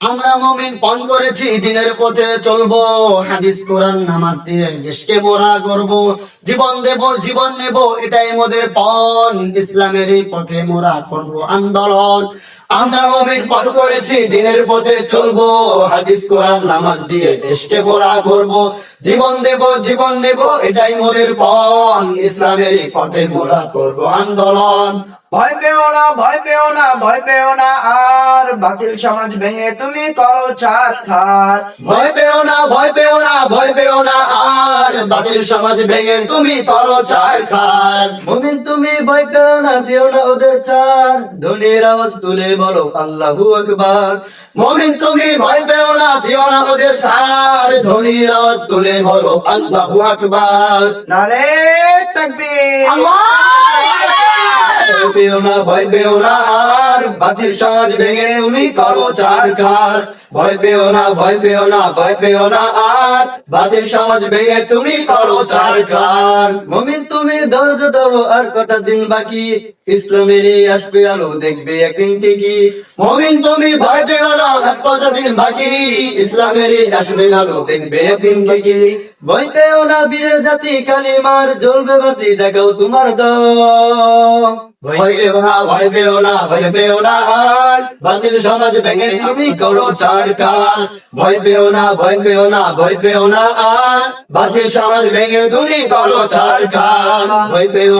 আমরা মমিন পণ করেছি, দিনের পথে চলবো। হাদিস, কোরআন, নামাজ দিয়ে দেশকে মোরা করব জীবন দেব, জীবন নেব, এটাই মোদের পণ ইসলামের এই পথে মোরা করব আন্দোলন। আমরা মমিন পণ করেছি, দিনের পথে চলবো। হাদিস, কোরআন, নামাজ দিয়ে দেশকে মোরা করব জীবন দেব, জীবন নেব, এটাই মোদের পণ ইসলামের এই পথে মোরা করব আন্দোলন। ভয় পেও না, ভয় পেও না, ভয় পেও না, আর বাতিল সমাজ ভেঙে তুমি করো চার খার। ভয় পেও না, ভয় পেও না, ভয় পেও না, আর বাতিল সমাজ ভেঙে তুমি করো চার খার। তুমি ভয় পেও না পেও না ওদের চার। ধনের আওয়াজ তুলে বলো, আল্লাহু আকবার। মুমিন, তুমি ভয় পেও না পেও না ওদের চার। ধনির আওয়াজ তুলে বলো, আল্লাহু আকবার। নারে তাকবীর। ভয় পেও না, ভয় পেও না, আর সমাজ ভেঙে তুমি করো ভয় পেও না, ভয় পেও না, ভয় পেও না, আর সমাজ ভেঙে তুমি করো মমিন, তুমি ধৈর্য ধরো, আর কটা দিন বাকি। আসবে আলো, দেখবে একদিন ঠিকই। মমিন, তুমি ভয় পেও না, আর কটা দিন বাকি। আসবে আলো, দেখবে একদিন ঠিকই। ভয় পেও না, বীরের জাতি, কালিমার জ্বলবে বাতি দেখাও তোমার দম ভয় পেও না ভয় পেও না ভয় পেও না আর বাতিল সমাজ ভেঙে তুমি করো চার কার ভয় পেও না ভয় পেও না ভয় পেও না আর বাতিল সমাজ ভেঙে তুমি করো চার কার ভয় পেও